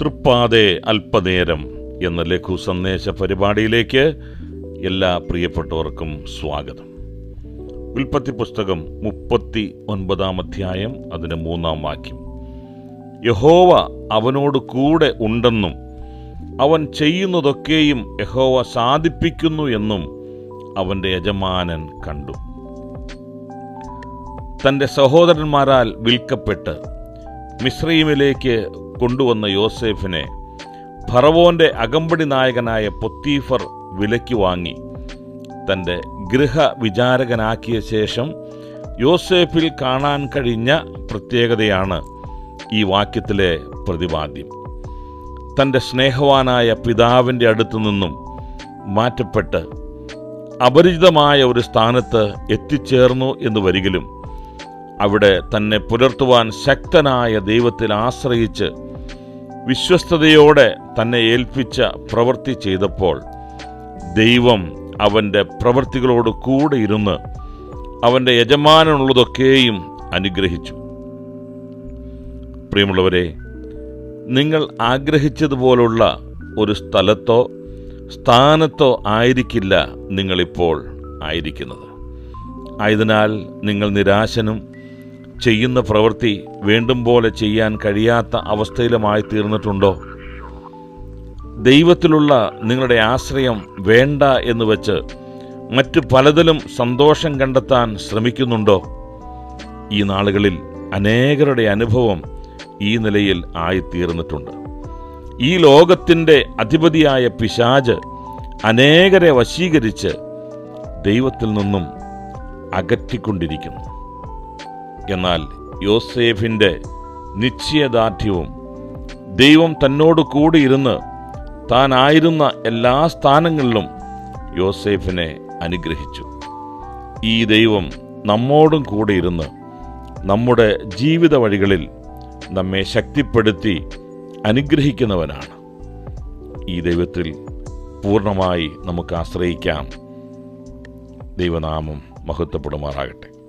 തൃപ്പാതെ അല്പനേരം എന്ന ലഘു സന്ദേശ പരിപാടിയിലേക്ക് എല്ലാ പ്രിയപ്പെട്ടവർക്കും സ്വാഗതം. ഉൽപ്പത്തി പുസ്തകം മുപ്പത്തി ഒൻപതാം അധ്യായം അതിന് മൂന്നാം വാക്യം. യഹോവ അവനോട് കൂടെ ഉണ്ടെന്നും അവൻ ചെയ്യുന്നതൊക്കെയും യഹോവ സാധിപ്പിക്കുന്നു എന്നും അവന്റെ യജമാനൻ കണ്ടു. തന്റെ സഹോദരന്മാരാൽ വിൽക്കപ്പെട്ട് മിശ്രീമിലേക്ക് കൊണ്ടുവന്ന യോസേഫിനെ ഫറവോന്റെ അകമ്പടി നായകനായ പൊത്തീഫർ വിലയ്ക്ക് വാങ്ങി. തന്റെ ഗൃഹ വിചാരകനാക്കിയ ശേഷം യോസേഫിൽ കാണാൻ കഴിഞ്ഞ പ്രത്യേകതയാണ് ഈ വാക്യത്തിലെ പ്രതിപാദ്യം. തന്റെ സ്നേഹവാനായ പിതാവിന്റെ അടുത്തു നിന്നും മാറ്റപ്പെട്ട് അപരിചിതമായ ഒരു സ്ഥാനത്ത് എത്തിച്ചേർന്നു എന്ന് വരികിലും അവിടെ തന്നെ പുലർത്തുവാൻ ശക്തനായ ദൈവത്തിൽ ആശ്രയിച്ച് വിശ്വസ്തയോടെ തന്നെ ഏൽപ്പിച്ച പ്രവൃത്തി ചെയ്തപ്പോൾ ദൈവം അവന്റെ പ്രവൃത്തികളോട് കൂടെ ഇരുന്ന് അവന്റെ യജമാനുള്ളതൊക്കെയും അനുഗ്രഹിച്ചു. പ്രിയമുള്ളവരെ നിങ്ങൾ ആഗ്രഹിച്ചതുപോലുള്ള ഒരു സ്ഥലത്തോ സ്ഥാനത്തോ ആയിരിക്കില്ല നിങ്ങളിപ്പോൾ ആയിരിക്കുന്നത്. ആയതിനാൽ നിങ്ങൾ നിരാശനും ചെയ്യുന്ന പ്രവൃത്തി വേണ്ടും പോലെ ചെയ്യാൻ കഴിയാത്ത അവസ്ഥയിലുമായി തീർന്നിട്ടുണ്ടോ ദൈവത്തിലുള്ള നിങ്ങളുടെ ആശ്രയം വേണ്ട എന്ന് വെച്ച് മറ്റു പലതിലും സന്തോഷം കണ്ടെത്താൻ ശ്രമിക്കുന്നുണ്ടോ? ഈ നാളുകളിൽ അനേകരുടെ അനുഭവം ഈ നിലയിൽ ആയിത്തീർന്നിട്ടുണ്ട്. ഈ ലോകത്തിന്റെ അധിപതിയായ പിശാജ് അനേകരെ വശീകരിച്ച് ദൈവത്തിൽ നിന്നും അകറ്റിക്കൊണ്ടിരിക്കുന്നു. എന്നാൽ യോസേഫിന്റെ നിശ്ചയദാർഢ്യവും ദൈവം തന്നോട് കൂടി ഇരുന്ന് താനായിരുന്ന എല്ലാ സ്ഥാനങ്ങളിലും യോസേഫിനെ അനുഗ്രഹിച്ചു. ഈ ദൈവം നമ്മോടും കൂടെ ഇരുന്ന് നമ്മുടെ ജീവിത വഴികളിൽ നമ്മെ ശക്തിപ്പെടുത്തി അനുഗ്രഹിക്കുന്നവനാണ്. ഈ ദൈവത്തിൽ പൂർണമായി നമുക്ക് ആശ്രയിക്കാം. ദൈവനാമം മഹത്വപ്പെടുമാറാകട്ടെ.